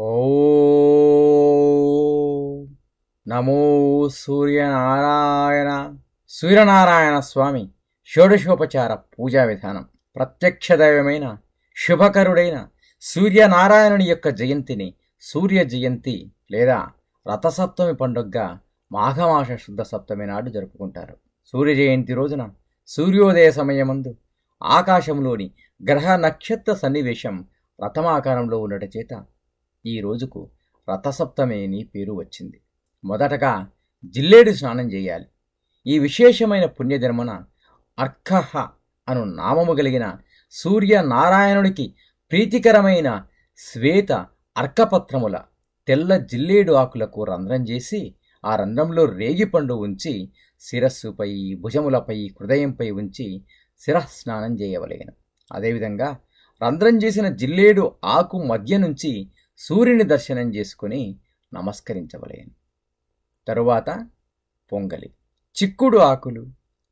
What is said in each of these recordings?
ఓ నమో సూర్యనారాయణ సూర్యనారాయణ స్వామి షోడశోపచార పూజా విధానం ప్రత్యక్ష దైవమైన శుభకరుడైన సూర్యనారాయణుని యొక్క జయంతిని సూర్య జయంతి లేదా రథసప్తమి పండుగగా మాఘమాస శుద్ధ సప్తమి నాడు జరుపుకుంటారు. సూర్య జయంతి రోజున సూర్యోదయ సమయమందు ఆకాశంలోని గ్రహ నక్షత్ర సన్నివేశం రథమాకారంలో ఉండట చేత ఈ రోజుకు రథసప్తమి అని పేరు వచ్చింది. మొదటగా జిల్లేడు స్నానం చేయాలి. ఈ విశేషమైన పుణ్యదినమున అర్కహ అను నామము కలిగిన సూర్య నారాయణుడికి ప్రీతికరమైన శ్వేత అర్కపత్రముల తెల్ల జిల్లేడు ఆకులకు రంధ్రం చేసి ఆ రంధ్రంలో రేగిపండు ఉంచి శిరస్సుపై భుజములపై హృదయంపై ఉంచి శిరస్నానం చేయవలేను. అదేవిధంగా రంధ్రం చేసిన జిల్లేడు ఆకు మధ్య నుంచి సూర్యుని దర్శనం చేసుకుని నమస్కరించవలేను. తరువాత పొంగలి. చిక్కుడు ఆకులు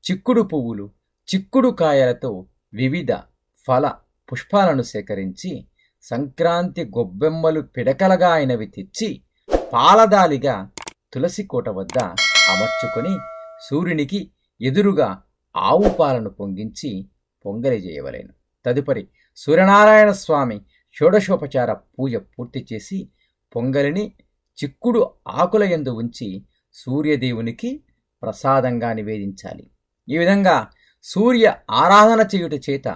చిక్కుడు పువ్వులు చిక్కుడు కాయలతో వివిధ ఫల పుష్పాలను సేకరించి సంక్రాంతి గొబ్బెమ్మలు పిడకలగా అయినవి తెచ్చి పాలదాలిగా తులసి కోట వద్ద అమర్చుకొని సూర్యునికి ఎదురుగా ఆవు పాలను పొంగించి పొంగలి చేయవలేను. తదుపరి సూర్యనారాయణ స్వామి షోడశోపచార పూజ పూర్తి చేసి పొంగలిని చిక్కుడు ఆకుల యందు ఉంచి సూర్యదేవునికి ప్రసాదంగా నివేదించాలి. ఈ విధంగా సూర్య ఆరాధన చేయుట చేత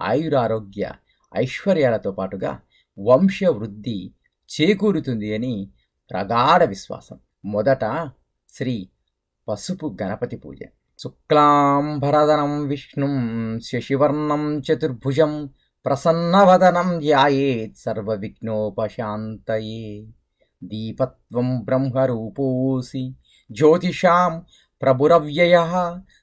ఆయురారోగ్య ఐశ్వర్యాలతో పాటుగా వంశవృద్ధి చేకూరుతుంది అని ప్రగాఢ విశ్వాసం. మొదట శ్రీ పసుపు గణపతి పూజ. శుక్లాంబరదనం విష్ణుం శశివర్ణం చతుర్భుజం ప్రసన్నవదనం ధ్యాయేత్ సర్వవిఘ్నోపశాంతయే దీపత్వం బ్రహ్మరూపోసి జ్యోతిషాం ప్రభురవ్యయ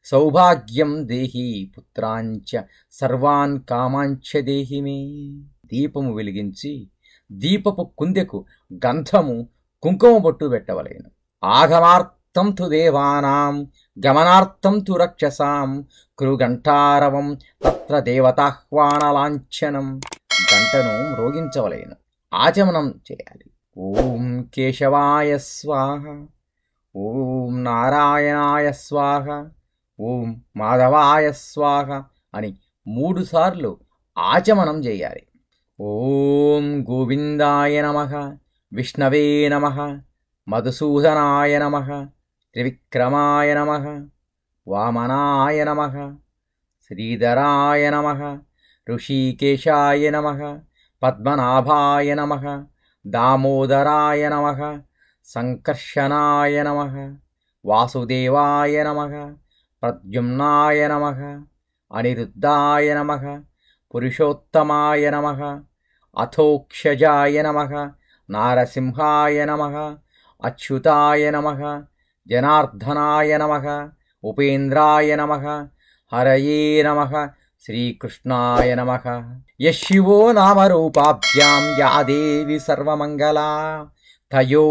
సౌభాగ్యం దేహి పుత్రాంచ సర్వాన్ కామాంచ దేహి మే దీపము వెలిగించి దీపపు కుందెకు గంధము కుంకుమ బొట్టు పెట్టవలేను। ఆగమార్థం తు దేవానాం గమనార్థం తు రక్షసాం కృగంటారవం తత్ర దేవతాహ్వానలాంఛనం గంటను మ్రోగించవలేను ఆచమనం చేయాలి ఓం కేశవాయ స్వాహ ఓం నారాయణాయ స్వాహ ఓం మాధవాయ స్వాహ అని మూడుసార్లు ఆచమనం చేయాలి. ఓం గోవిందాయ నమ విష్ణవే నమ మధుసూదనాయ నమ त्रिविक्रमाय नमः वामनाय नमः श्रीधराय नमः ऋषिकेशाय नमः पद्मनाभाय नमः दामोदराय नमः सङ्कर्षणाय नमः वासुदेवाय नमः प्रद्युम्नाय नमः अनिरुद्धाय नमः पुरुषोत्तमाय नमः अथोक्षजाय नमः नारसिंहाय नमः अच्युताय नमः జనార్దనాయ నమ ఉపేంద్రాయ నమ హరయే నమ శ్రీకృష్ణాయ నమ. యశివో నామరూపాభ్యాం యా దేవి సర్వమంగళా తయో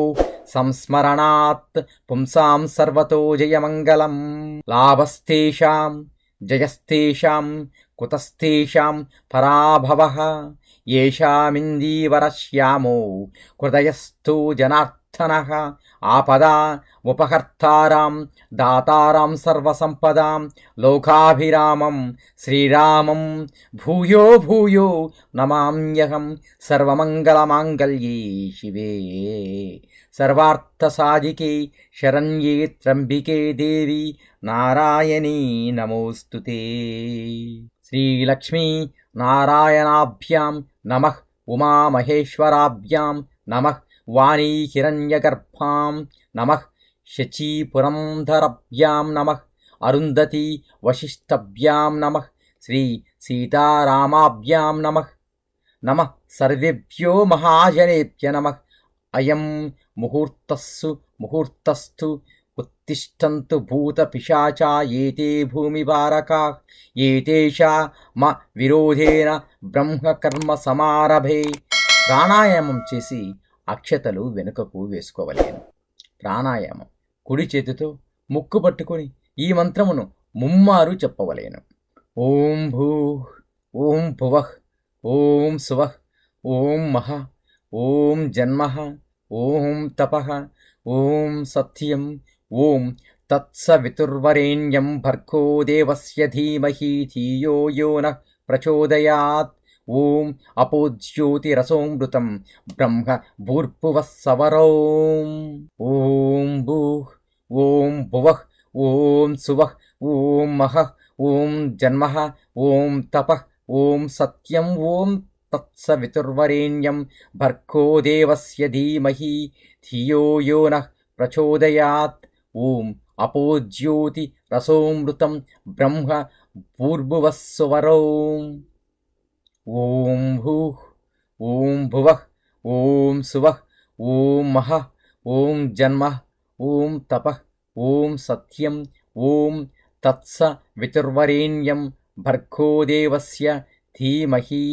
సంస్మరణాత్ పుంసాం సర్వతో జయమంగళం. లాభస్తేషాం జయస్తేషాం కుతస్తేషాం పరాభవ ఏషామిందీవరశ్యామో హృదయస్థో अर्थनः आपदा, उपकर्तारां, दातारां सर्वसम्पदां, लोकाभिरामं, श्रीरामं, भूयो भूयो, नमाम्यहं सर्वमङ्गलमाङ्गल्ये शिवे। सर्वार्थसाधिके, शरण्ये त्र्यम्बिके देवी, नारायणी नमोस्तु ते। श्रीलक्ष्मी नारायणाभ्यां नमः, उमामहेश्वराभ्यां नमः। వాణీ హిరణ్యగర్భాం నమ శచీపురంధరభ్యాం నమ అరుంధతి వశిష్టభ్యాం నమ శ్రీ సీతారామాభ్యాం నమ నమ సర్వేభ్యో మహాజనేభ్య నమ అయం ముహూర్తస్సు ముహూర్తస్థు ఉత్తిష్టంతు భూతపిశాచా ఏతే భూమిభారకా ఏతేషా మ విరోధేన బ్రహ్మకర్మ సమారభే ప్రాణాయామం చేసి అక్షతలు వెనుకకు వేసుకోవలేను. ప్రాణాయామం. కుడి చేతితో ముక్కు పట్టుకొని ఈ మంత్రమును ముమ్మారు చెప్పవలేను. ఓం భూ ఓం భువః ఓం సువః ఓం మహ ఓం జన్మ ఓం తప ఓం సత్యం ఓం తత్సవితుర్వరేణ్యం భర్గో దేవస్య ధీమహి ధియో యో నః ప్రచోదయాత్. ఓం అపోజ్యోతిరసోమృతం బ్రహ్మ భూర్భువः సవరోం ఓం భూః ఓం భువః ఓం సువః ఓం మహః ఓం జన్మః ఓం తపః ఓం సత్యం ఓం తత్సవితుర్వరేణ్యం భర్గో దేవస్య ధీమహి ధియో యో నః ప్రచోదయాత్ ఓం అపోజ్యోతి రసోమృతం బ్రహ్మ భూర్భువः ఓం భూ ఓం భువ ఓం సువః ఓం మహ ఓం జన్మ ఓం తప ఓం సత్యం ఓం తత్స వితుర్వరేణ్యం భర్గో దేవస్య ధీమహి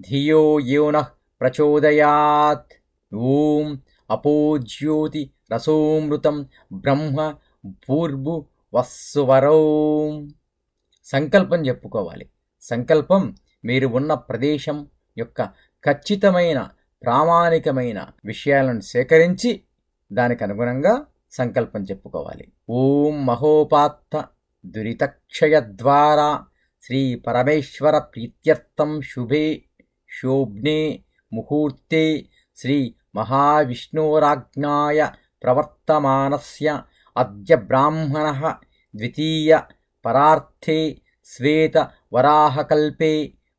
ధియో యోన ప్రచోదయాత్. ఓం అపోజ్యోతి రసోమృతం బ్రహ్మ భూర్భు వస్సువరో సంకల్పం చెప్పుకోవాలి. సంకల్పం మీరు ఉన్న ప్రదేశం యొక్క ఖచ్చితమైన ప్రామాణికమైన విషయాలను సేకరించి దానికి అనుగుణంగా సంకల్పం చెప్పుకోవాలి. ఓం మహోపాత్త దురితక్షయ ద్వారా శ్రీ పరమేశ్వర ప్రీత్యర్థం శుభే శోభ్నే ముహూర్తే శ్రీ మహావిష్ణోరాజ్ఞాయ ప్రవర్తమానస్య అద్య బ్రాహ్మణ ద్వితీయ పరార్థే శ్వేత వరాహకల్పే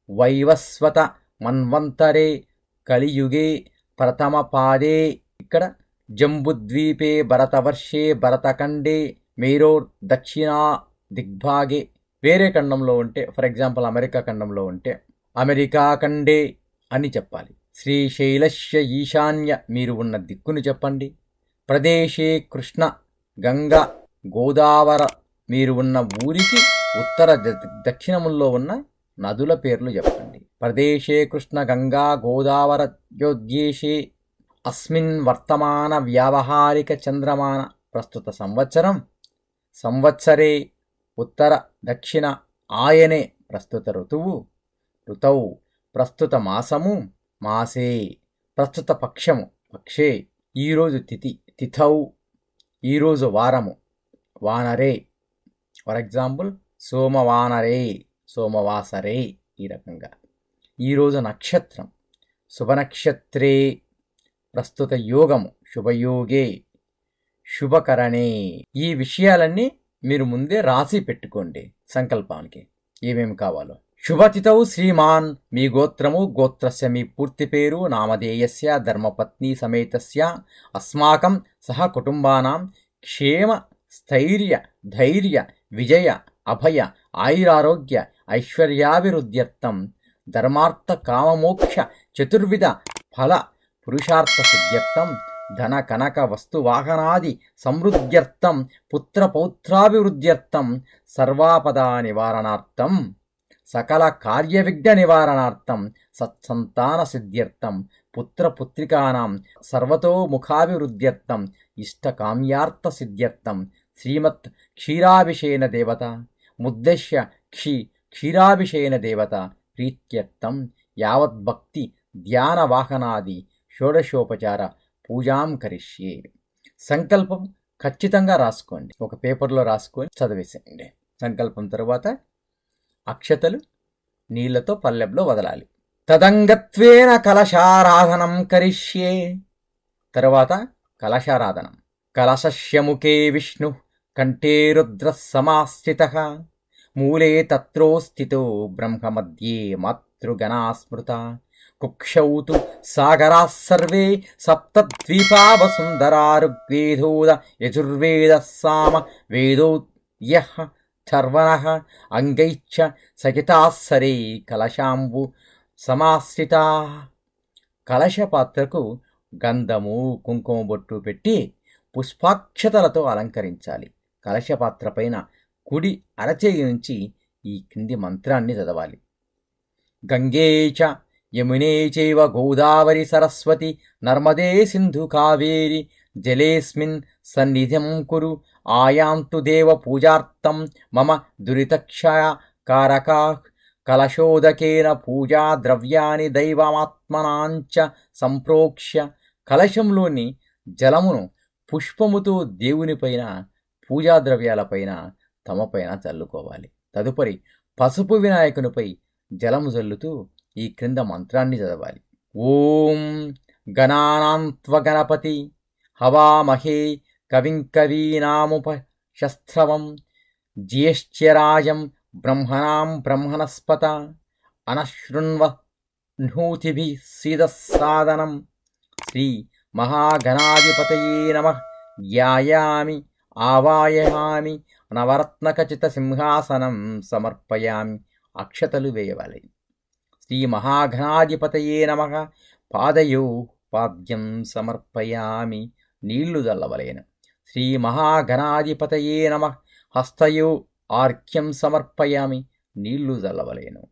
వైవస్వత మన్వంతరే కలియుగే ప్రథమపాదే. ఇక్కడ జంబుద్వీపే భరతవర్షే భరతఖండే మేరోర్ దక్షిణా దిగ్భాగే. వేరే ఖండంలో ఉంటే ఫర్ ఎగ్జాంపుల్ అమెరికా ఖండంలో ఉంటే అమెరికా ఖండే అని చెప్పాలి. శ్రీశైలస్య ఈశాన్య మీరు ఉన్న దిక్కును చెప్పండి. ప్రదేశే కృష్ణ గంగ గోదావర మీరు ఉన్న ఊరికి ఉత్తర ద- దక్షిణముల్లో ఉన్న నదుల పేర్లు చెప్పండి. ప్రదేశే కృష్ణ గంగా గోదావర అస్మిన్ వర్తమాన వ్యావహారిక చంద్రమాన ప్రస్తుత సంవత్సరం. సంవత్సరే ఉత్తర దక్షిణ ఆయనే ప్రస్తుత ఋతువు. ఋతౌ ప్రస్తుత మాసము. మాసే ప్రస్తుత పక్షము. పక్షే ఈరోజు తిథి. తిథౌ ఈరోజు వారము. వానరే. For example సోమవానరే. సోమవాసరే ఈ రకంగా. ఈరోజు నక్షత్రం శుభనక్షత్రే ప్రస్తుత యోగము శుభయోగే శుభకరణే. ఈ విషయాలన్నీ మీరు ముందే రాసి పెట్టుకోండి సంకల్పానికి. ఏమేమి కావాలో. శుభతిథౌ శ్రీమాన్ మీ గోత్రము గోత్రస్య మీ పూర్తి పేరు నామధేయస్య ధర్మపత్ని సమేతస్య అస్మాకం సహ కుటుంబానాం క్షేమ స్థైర్య ధైర్య విజయ అభయ ఆయురారోగ్య ఐశ్వర్యాభివృద్ధ్యర్థం ధర్మార్థ కామమోక్ష చతుర్విధ ఫల పురుషార్థ సిద్ధ్యర్థం ధన కనక వస్తువాహనాది సమృద్ధ్యర్థం పుత్ర పౌత్రాభివృద్ధ్యర్థం సర్వాపదా నివారణార్థం సకల కార్యవిఘ్న నివారణార్థం సత్సంతాన సిద్ధ్యర్థం పుత్రపుత్రికానాం సర్వతోముఖాభివృద్ధ్యర్థం ఇష్టకామ్యార్థ సిద్ధ్యర్థం శ్రీమత్ క్షీరాభిషేన దేవత ముద్దశ్య క్షీ క్షీరాభిషేన దేవత ప్రీత్యర్థం. యావద్భక్తి ధ్యానవాహనాది షోడశోపచార పూజాం కరిష్యే. సంకల్పం ఖచ్చితంగా రాసుకోండి. ఒక పేపర్లో రాసుకొని చదివేసేయండి. సంకల్పం తరువాత అక్షతలు నీళ్ళతో పల్లెంలో వదలాలి. తదంగత్వేన కలశారాధనం కరిష్యే. తరువాత కలశారాధనం. కలశస్యముఖే విష్ణు. కంఠే రుద్ర సమాస్థిత మూలే తత్రో స్థితో బ్రహ్మమధ్యే మాతృగణా స్మృత కుక్షౌ తు సాగరా సర్వే సప్తద్వీపా ఋగ్వేదోద యజుర్వేద సామ వేదో యః చర్వణ అంగైచ్చ సహితాసరే కలశాంబు సమాశ్రితా కలశపాత్రకు గంధము కుంకుమ బొట్టు పెట్టి పుష్పాక్షతలతో అలంకరించాలి. కలశపాత్రపైన కుడి అరచేయి నుంచి ఈ కింది మంత్రాన్ని చదవాలి. గంగే చ యమునే చైవ గోదావరి సరస్వతి నర్మదే సింధు కావేరి జలేస్మిన్ సన్నిధిం కురు ఆయాంతు దేవ పూజార్థం మమ దురితక్షయ కారకా కలశోదకేన పూజా ద్రవ్యాన్ని దైవమాత్మనాంచ సంప్రోక్ష్య. కలశంలోని జలమును పుష్పముతో దేవునిపైన పూజా ద్రవ్యాలపైన తమపైన చల్లుకోవాలి. తదుపరి పసుపు వినాయకునిపై జలము జల్లుతూ ఈ క్రింద మంత్రాన్ని చదవాలి. ఓం గణానాంత్వగణపతి హవామహే కవింకవీనాముప శస్త్రవం జ్యేష్ఠ్యరాజం బ్రహ్మణాం బ్రహ్మణస్పత అనశృణ్వ నూతిభి సీదసాదనం శ్రీ మహాగణాధిపతయే నమ. ధ్యాయామి ఆవాయామి నవరత్నకచిత సింహాసనం సమర్పయామి అక్షతలు వేయవాలి. శ్రీ మహాఘనాధిపతయే నమ. పాదయో పాద్యం సమర్పయామి నీళ్ళు చల్లవలేను శ్రీ మహాఘనాధిపతయే నమ. హస్తయో ఆర్ఘ్యం సమర్పయామి నీళ్ళు చల్లవలేను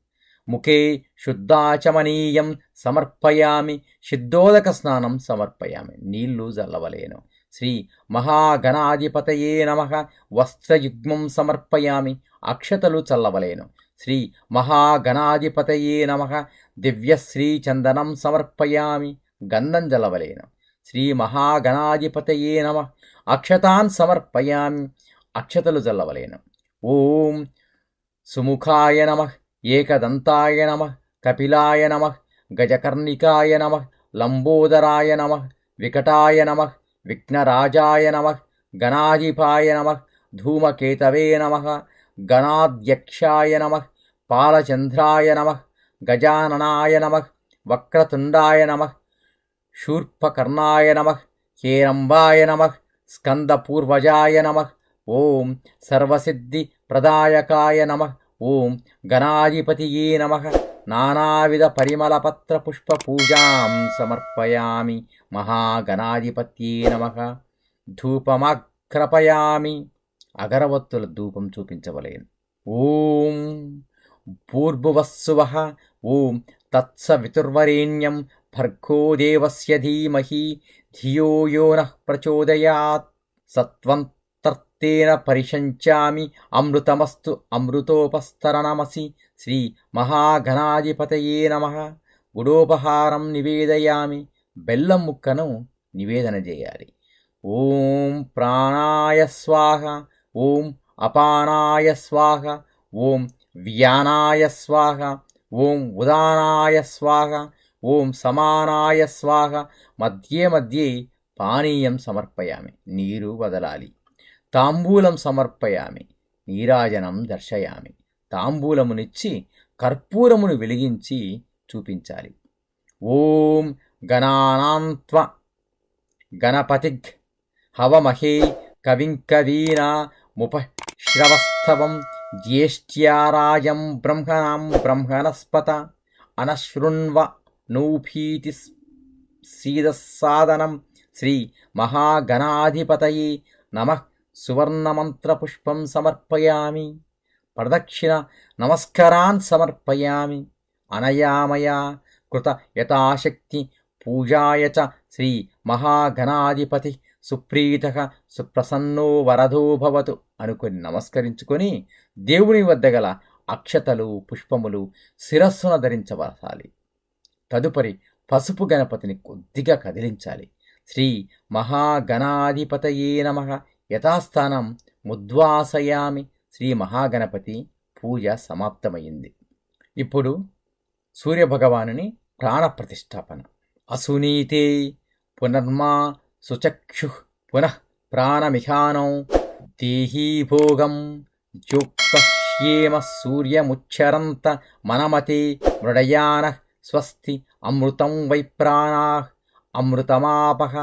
ముఖే శుద్ధాచమనీయం సమర్పయామి. సిద్ధోదక స్నానం సమర్పయామి నీళ్ళు చల్లవలేను శ్రీ మహాగణాధిపతయే నమ. వస్త్రయుగ్మం సమర్పయామి. అక్షతలు చల్లవలేను. శ్రీ మహాగణాధిపతయే నమ. దివ్యశ్రీచందనం సమర్పయామి. గంధం జలవలేను శ్రీ మహాగణాధిపతయే నమ. అక్షతాన్ సమర్పయామి. అక్షతలు జల్లవలేను. ఓం సుముఖాయ నమ. ఏకదంతాయ నమ. కపిలాయ నమ. గజకర్ణికాయ నమ. లంబోదరాయ నమ. వికటాయ నమ. విఘ్నరాజాయ నమ గణాధిపాయ నమ ధూమకేతవే నమ గణాధ్యక్షాయ నమ పాలచంద్రాయ నమ గజాననాయ నమ వక్రతుండాయ నమ శూర్పకర్ణాయ నమ హేరంబాయ నమ స్కందపూర్వజాయ నమ ఓం సర్వసిద్ధి ప్రదాయకాయ నమ ఓం గణాధిపతియే నమ నానావిధ పరిమళపత్ర పుష్ప పూజాం సమర్పయామి మహాగణాధిపత్యే నమ. ధూపమాగ్రపయామి అగరవత్తుల ధూపం చూపించవలేను. ఓం పూర్భువస్సువ. ఓం తత్సవితుర్వరేణ్యం భర్గో దేవస్య ధీమహి. ధియో యో నః ప్రచోదయాత్ సత్వంతర్తేన పరిశంచామి అమృతమస్తు అమృతోపస్తరణమసి శ్రీ మహాఘనాధిపతయే నమ గుడోపహారం నివేదయామి బెల్లం ముక్కను నివేదన చేయాలి ఓం ప్రాణాయ స్వాహ ఓం అపానాయ స్వాహ ఓం వ్యానాయ స్వాహ ఓం ఉదానాయ స్వాహ ఓం సమానాయ స్వాహ మధ్యే మధ్యే పానీయం సమర్పయామి నీరు వదలాలి తాంబూలం సమర్పయామి నీరాజనం దర్శయామి. తాంబూలమునిచ్చి కర్పూరమును వెలిగించి చూపించాలి. ఓం గణానాంత్వ గణపతిగ్ హవమహే కవింకవీనా ముపశ్రవస్తవం జ్యేష్ఠ్యారాయం బ్రహ్మణాం బ్రహ్మణస్పత అనశృణ్వ నూభీతి సీదసాదనం శ్రీ మహాగణాధిపతయే నమ సువర్ణమంత్రపుష్పం సమర్పయామి ప్రదక్షిణ నమస్కరాన్ సమర్పయామి అనయామయా కృత యథాశక్తి పూజాయ చ శ్రీ మహాగణాధిపతి సుప్రీత సుప్రసన్నో వరదో భవతు అనుకుని నమస్కరించుకొని దేవుని వద్ద గల అక్షతలు పుష్పములు శిరస్సున ధరించవలసాలి తదుపరి పసుపు గణపతిని కొద్దిగా కదిలించాలి. శ్రీ మహాగణాధిపతయే నమ యథాస్థానం ముద్వాసయామి శ్రీ మహాగణపతి పూజ సమాప్తమైంది. ఇప్పుడు సూర్యభగవానుని ప్రాణప్రతిష్టాపన. అసునీతే పునర్మా సుచక్షు పునః ప్రాణమిహానం దేహీభోగం జోక్ష్యేమ సూర్యముచ్చరంత మనమతి మృడయాన స్వస్తి అమృతం వై ప్రాణా అమృతమాపహ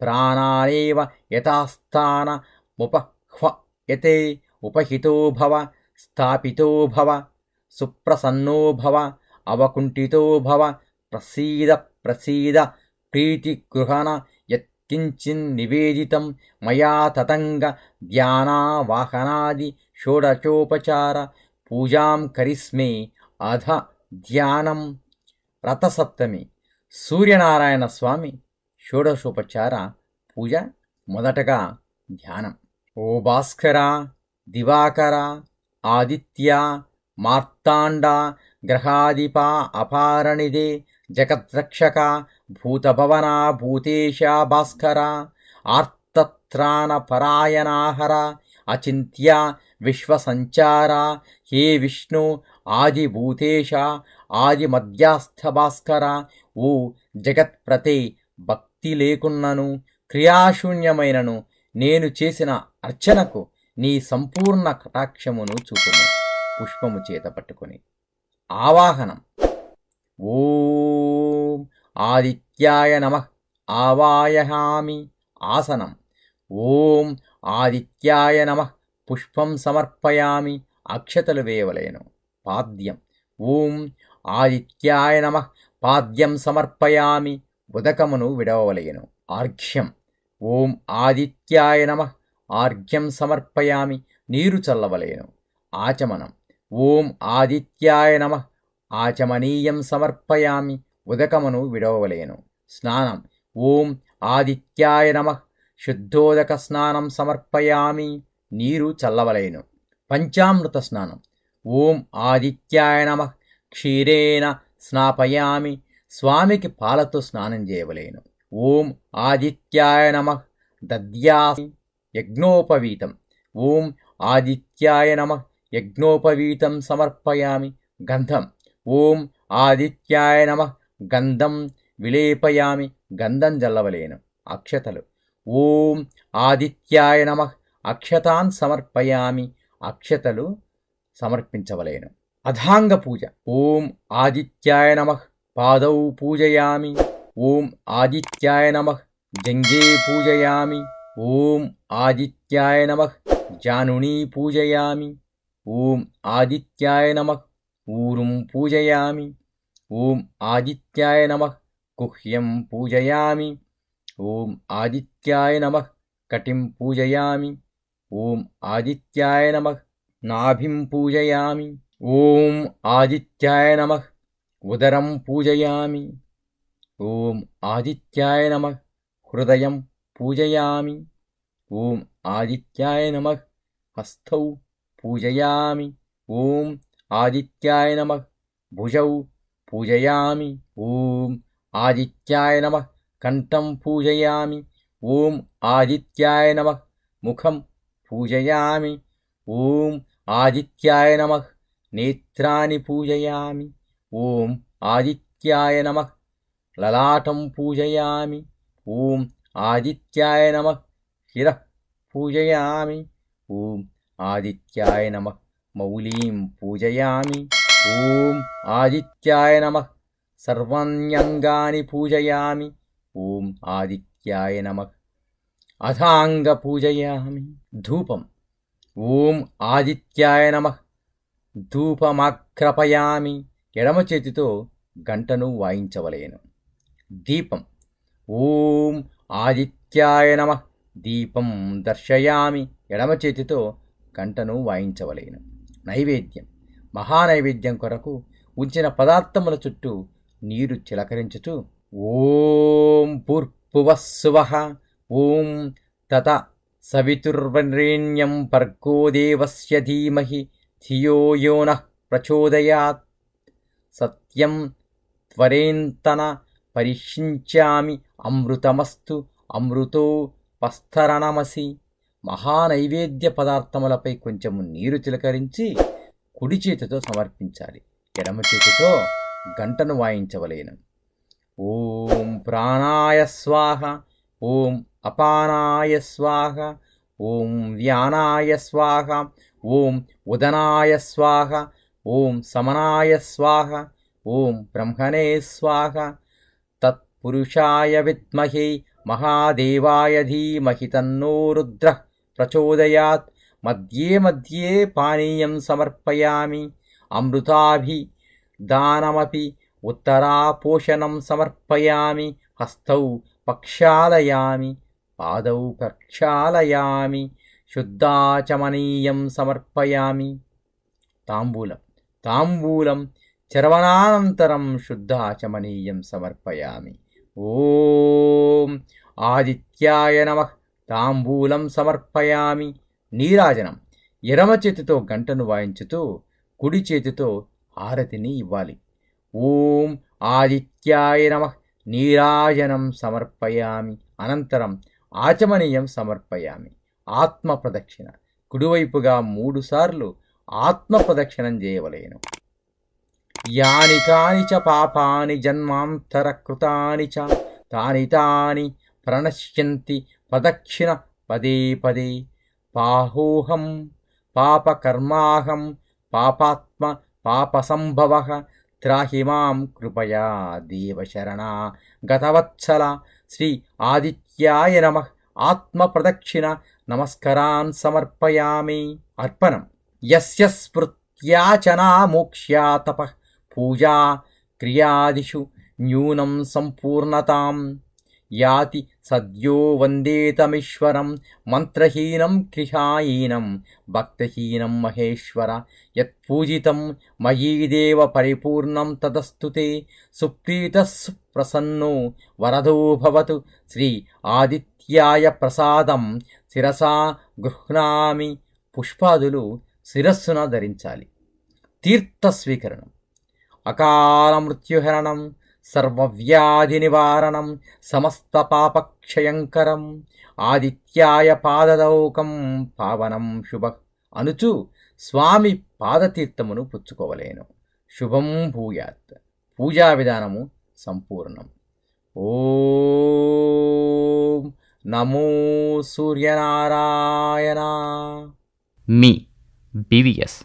ప్రాణానేవ యథాస్థానముపహ్వయతే ఉపహితో భవ స్థాపితో భవ సుప్రసన్నో భవ అవకుంఠితో భవ ప్రసీద ప్రసీద ప్రీతిగృహణ యత్కించిన్నివేదితం మయా తతంగ ధ్యానావాహనాది షోడచోపచార పూజాం కరిస్మే అధ ధ్యానం. రథసప్తమి. సూర్యనారాయణ స్వామి షోడశోపచార పూజ మొదటగా ధ్యానం. ఓ భాస్కర దివాకర ఆదిత్య మార్తాండ గ్రహాధిపా అపారణిదే జగద్రక్షక భూతభవన భూతేశ భాస్కర ఆర్తత్రాణ పరాయణాహర అచింత్య విశ్వసంచార హే విష్ణు ఆది భూతేశ ఆది మధ్యాస్థ భాస్కర ఓ జగత్ప్రతే భక్తి లేకున్నను క్రియాశూన్యమైనను నేను చేసిన అర్చనకు నీ సంపూర్ణ కటాక్షమును చూపుము. పుష్పము చేత పట్టుకొని. ఆవాహనం. ఓం ఆదిత్యాయ నమ. ఆవాయహామి. ఆసనం. ఓం ఆదిత్యాయ నమ. పుష్పం సమర్పయామి. అక్షతలు వేయవలేను. పాద్యం. ఓం ఆదిత్యాయ నమ. పాద్యం సమర్పయామి. ఉదకమును విడవలయను ఆర్ఘ్యం. ఓం ఆదిత్యాయ నమ. ఆర్ఘ్యం సమర్పయామి. నీరు చల్లవలయను ఆచమనం. ఓం ఆదిత్యాయ నమ. ఆచమనీయం సమర్పయామి. ఉదకమును విడవలేను స్నానం. ఓం ఆదిత్యాయ నమ. శుద్ధోదక స్నానం సమర్పయామి. నీరు చల్లవలేను. పంచామృత స్నానం. ఓం ఆదిత్యాయ నమ. క్షీరేణ స్నాపయామి. స్వామికి పాలతో స్నానం చేయవలేను. ఓం ఆదిత్యాయ నమ దద్యా యజ్ఞోపవీతం. ఓం ఆదిత్యాయ నమ యజ్ఞోపవీతం సమర్పయామి గంధం. ఓం ఆదిత్యాయ నమ గంధం విలేపయామి గంధం జల్లవలేను. అక్షతలు. ఓం ఆదిత్యాయ నమ అక్షతాన్ సమర్పయామి అక్షతలు సమర్పించవలేను. అధాంగ పూజ. ఓం ఆదిత్యాయ నమ పాదౌ పూజయామి ఓం ఆదిత్యాయ నమ జంగే పూజయామి ఓం ఆదిత్యాయ నమ జానునీ పూజయామి ఓం ఆదిత్యాయ నమ ఊరుం పూజయామి ఓం ఆదిత్యాయ నమ గుహ్యం పూజయామి ఓం ఆదిత్యాయ నమ కటిం పూజయామి ఓం ఆదిత్యాయ నమ నాభిం పూజయామి ఓం ఆదిత్యాయ నమ ఉదరం పూజయామి. ఓం ఆదిత్యాయ నమ. హృదయం పూజయామి. ఓం ఆదిత్యాయ నమ. హస్తౌ పూజయామి. ఓం ఆదిత్యాయ నమ. భుజౌ పూజయామి. ఓం ఆదిత్యాయ నమ. కంఠం పూజయామి. ఓం ఆదిత్యాయ నమ. ముఖం పూజయామి. ఓం ఆదిత్యాయ నమ. నేత్రాన్ని పూజయామి. ఓం ఆదిత్యాయ నమ లలాటం పూజయామి ఓం ఆదిత్యాయ నమ శిర పూజయామి ఓం ఆదిత్యాయ నమ మౌలీం పూజయామి ఓం ఆదిత్యాయ నమ సర్వన్యంగాని పూజయామి ఓం ఆదిత్యాయ నమ అథాంగ పూజయామి ధూపం ఓం ఆదిత్యాయ నమ ధూపమాక్రపయామి ఎడమ చేతితో గంటను వాయించవలేను. దీపం. ఓం ఆదిత్యాయ నమ. దీపం దర్శయామి. ఎడమ చేతితో గంటను వాయించవలేను. నైవేద్యం. మహానైవేద్యం కొరకు ఉంచిన పదార్థముల చుట్టూ నీరు చిలకరించుచు ఓం పూర్పువస్సువ. ఓం తత సవితుర్వరేణ్యం పర్గోదేవస్య ధీమహి ధియో యోన ప్రచోదయాత్. సత్యం త్వరేంతన పరిషించామి అమృతమస్తు అమృతో పస్తరణమసి మహానైవేద్య పదార్థములపై కొంచెము నీరు చిలకరించి కుడి చేతితో సమర్పించాలి ఎడమ చేతితో గంటను వాయించవలేను। ఓం ప్రాణాయ స్వాహ ఓం అపానాయ స్వాహ ఓం వ్యానాయ స్వాహ ఓం ఉదనాయ స్వాహ ఓం సమనాయ స్వాహ ఓం బ్రహ్మణే స్వాహ. తత్పురుషాయ విద్మహే మహాదేవాయ ధీమహి తన్నో రుద్ర ప్రచోదయాత్. మధ్యే మధ్యే పానీయం సమర్పయామి. అమృతాభి దానమపి ఉత్తరాపోషణం సమర్పయామి. హస్తౌ పక్షాలయామి. పాదౌ ప్రక్షాళయామి శుద్ధాచమనీయం సమర్పయామి. తాంబూలం. తాంబూలం చరవణానంతరం శుద్ధాచమనీయం సమర్పయామి. ఓం ఆదిత్యాయ నమ. తాంబూలం సమర్పయామి. నీరాజనం. ఎడమ చేతితో గంటను వాయించుతూ కుడి చేతితో హారతిని ఇవ్వాలి. ఓం ఆదిత్యాయ నమ. నీరాజనం సమర్పయామి. అనంతరం ఆచమనీయం సమర్పయామి. ఆత్మ ప్రదక్షిణ కుడివైపుగా మూడుసార్లు ఆత్మ ప్రదక్షిణం చేయవలేను. యాని కాని చ పాపాని జన్మాంతర కృతాని చ తాని తాని ప్రణశ్యంతి ప్రదక్షిణ పదే పదే. పాహోహం పాపకర్మాహం పాపాత్మ పాపసంభవ త్రాహి మాం కృపయా దేవశరణ గతవత్సల శ్రీ ఆదిత్యాయ నమ. ఆత్మప్రదక్షిణ నమస్కరాన్ సమర్పయామి. అర్పణం. యస్య స్మృత్యాచనా మోక్ష్యా తపః. పూజా క్రియాదిషు న్యూనం సంపూర్ణతాం. యాతి సద్యో వందేతమీశ్వరం మంత్రహీనం గృహాయీనం భక్తహీనం మహేశ్వర యత్పూజితం మయీదేవ పరిపూర్ణం తదస్తుతే సుప్రీత ప్రసన్నో వరదో భవతు శ్రీ ఆదిత్యాయ ప్రసాదం శిరసా గృహ్ణామి పుష్పాదులు శిరస్సున ధరించాలి. తీర్థ స్వీకరణం అకాల మృత్యుహరణం సర్వవ్యాధి నివారణం సమస్త పాపక్షయంకరం ఆదిత్యాయ పాదదౌకం పావనం శుభ అనుచు స్వామి పాదతీర్థమును పుచ్చుకోవలేను. శుభం భూయాత్. పూజా విధానము సంపూర్ణం. ఓం నమో సూర్యనారాయణ. మీ బీవీఎస్